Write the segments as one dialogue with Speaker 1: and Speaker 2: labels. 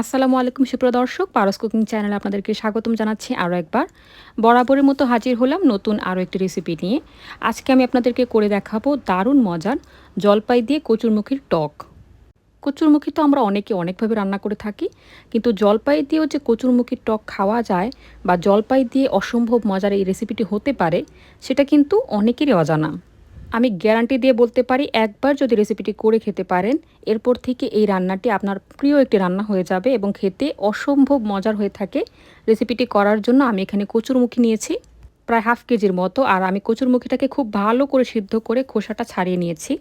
Speaker 1: আসসালামু আলাইকুম সুপ্রিয় দর্শক, পারস কুকিং চ্যানেলে আপনাদেরকে স্বাগতম জানাচ্ছি আরও একবার। বরাবরের মতো হাজির হলাম নতুন আরও একটি রেসিপি নিয়ে। আজকে আমি আপনাদেরকে করে দেখাবো দারুণ মজার জলপাই দিয়ে কচুরমুখীর টক। কচুরমুখী তো আমরা অনেকে অনেকভাবে রান্না করে থাকি, কিন্তু জলপাই দিয়েও যে কচুরমুখীর টক খাওয়া যায় বা জলপাই দিয়ে অসম্ভব মজার এই রেসিপিটি হতে পারে, সেটা কিন্তু অনেকেরই অজানা। আমি গ্যারান্টি দিয়ে বলতে পারি, একবার যদি রেসিপিটি করে খেতে পারেন, এরপর থেকে এই রান্নাটি আপনার প্রিয় একটি রান্না হয়ে যাবে এবং খেতে অসম্ভব মজার হয়ে থাকে। রেসিপিটি করার জন্য আমি এখানে কচুরমুখী নিয়েছি, প্রায় হাফ কেজির মতো, আর আমি কচুরমুখীটাকে খুব ভালো করে সিদ্ধ করে খোসাটা ছাড়িয়ে নিয়েছি।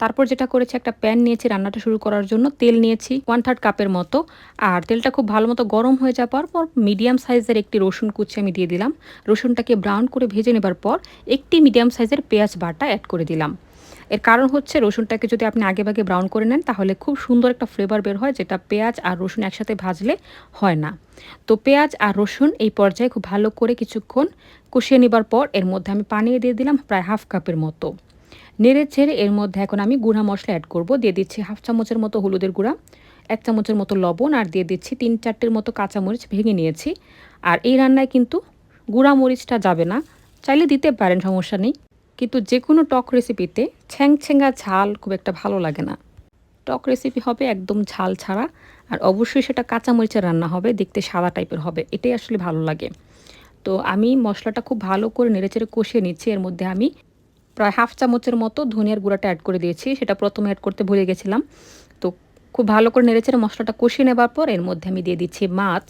Speaker 1: তারপর যেটা করেছি, একটা প্যান নিয়েছি রান্নাটা শুরু করার জন্য। তেল নিয়েছি ওয়ান থার্ড কাপের মতো। আর তেলটা খুব ভালো মতো গরম হয়ে যাওয়ার পর মিডিয়াম সাইজের একটি রসুন কুচি আমি দিয়ে দিলাম। রসুনটাকে ব্রাউন করে ভেজে নেবার পর, একটি মিডিয়াম সাইজের পেঁয়াজ বাটা অ্যাড করে দিলাম। এর কারণ হচ্ছে, রসুনটাকে যদি আপনি আগে ভাগে ব্রাউন করে নেন, তাহলে খুব সুন্দর একটা ফ্লেভার বের হয়, যেটা পেঁয়াজ আর রসুন একসাথে ভাজলে হয় না। তো পেঁয়াজ আর রসুন এই পর্যায়ে খুব ভালো করে কিছুক্ষণ কষিয়ে নেবার পর, এর মধ্যে আমি পানি দিয়ে দিলাম প্রায় হাফ কাপের মতো। নেড়ে ছেড়ে এর মধ্যে এখন আমি গুঁড়া মশলা অ্যাড করব। দিয়ে দিচ্ছি হাফ চামচের মতো হলুদের গুঁড়া, এক চামচের মতো লবণ, আর দিয়ে দিচ্ছি তিন চারটের মতো কাঁচামরিচ ভেঙে নিয়েছি। আর এই রান্নায় কিন্তু গুঁড়া মরিচটা যাবে না। চাইলে দিতে পারেন, সমস্যা নেই। কিন্তু যে কোনো টক রেসিপিতে ছ্যাংছ্যাঙ্গা ঝাল খুব একটা ভালো লাগে না। টক রেসিপি হবে একদম ঝাল ছাড়া, আর অবশ্যই সেটা কাঁচামরিচের রান্না হবে, দেখতে সাদা টাইপের হবে, এটাই আসলে ভালো লাগে। তো আমি মশলাটা খুব ভালো করে নেড়েচেড়ে কষিয়ে নিচ্ছি, এর মধ্যে আমি প্রায় হাফ চামচের মতো ধনিয়ার গুঁড়াটা অ্যাড করে দিয়েছি, সেটা প্রথমে অ্যাড করতে ভুলে গেছিলাম। তো খুব ভালো করে নেড়েচেড়ে মশলাটা কষিয়ে নেবার পর এর মধ্যে আমি দিয়ে দিচ্ছি মাছ।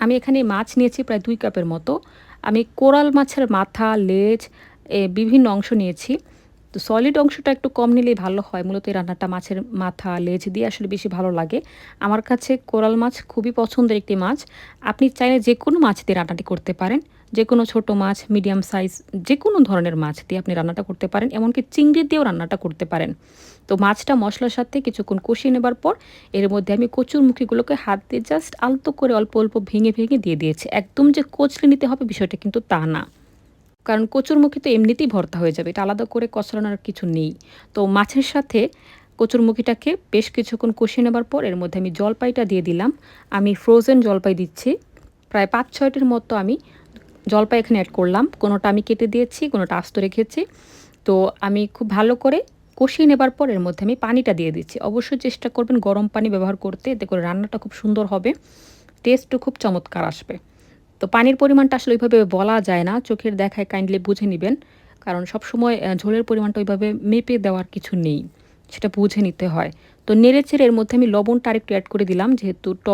Speaker 1: আমি এখানে মাছ নিয়েছি প্রায় দুই কাপের মতো। আমি কোরাল মাছের মাথা, লেজ, এ বিভিন্ন অংশ নিয়েছি। তো সলিড অংশটা একটু কম নিলেই ভালো হয়। মূলত এই রান্নাটা মাছের মাথা, লেজ দিয়ে আসলে বেশি ভালো লাগে। আমার কাছে কোরাল মাছ খুবই পছন্দের একটি মাছ। আপনি চাইলে যে কোনো মাছ দিয়ে রান্নাটি করতে পারেন। যে কোনো ছোটো মাছ মিডিয়াম সাইজ যে কোনো ধরনের মাছ দিয়ে আপনি রান্নাটা করতে পারেন। এমনকি চিংড়ি দিয়েও রান্নাটা করতে পারেন। তো মাছটা মশলার সাথে কিছুক্ষণ কষিয়ে নেবার পর এর মধ্যে আমি কচুর মুখিগুলোকে হাত দিয়ে জাস্ট আলতো করে অল্প অল্প ভেঙে ভেঙে দিয়ে দিয়েছি। একদম যে কচলে নিতে হবে বিষয়টা কিন্তু তা না। কারণ কচুরমুখী তো এমনিতেই ভর্তা হয়ে যাবে, এটা আলাদা করে কচলানোর কিছু নেই। তো মাছের সাথে কচুরমুখিটাকে বেশ কিছুক্ষণ কষিয়ে নেবার পর এর মধ্যে আমি জলপাইটা দিয়ে দিলাম। আমি ফ্রোজেন জলপাই দিচ্ছি। প্রায় পাঁচ ছয়টির মতো আমি জলপাই এখানে অ্যাড করলাম। কোনোটা আমি কেটে দিয়েছি, কোনোটা আস্ত রেখেছি। তো আমি খুব ভালো করে কষিয়ে নেবার পর এর মধ্যে আমি পানিটা দিয়ে দিচ্ছি। অবশ্যই চেষ্টা করবেন গরম পানি ব্যবহার করতে, এতে করে রান্নাটা খুব সুন্দর হবে। টেস্টও খুব চমৎকার আসবে। তো পানির পরিমাণটা আসলে ওইভাবে বলা যায় না, চোখের দেখায় কাইন্ডলি বুঝে নেবেন, কারণ সবসময় ঝোলের পরিমাণটা ওইভাবে মেপে দেওয়ার কিছু নেই, সেটা বুঝে নিতে হয়। তো নেড়ে চেড়ে এর মধ্যে আমি লবণটা আরেকটু অ্যাড করে দিলাম, যেহেতু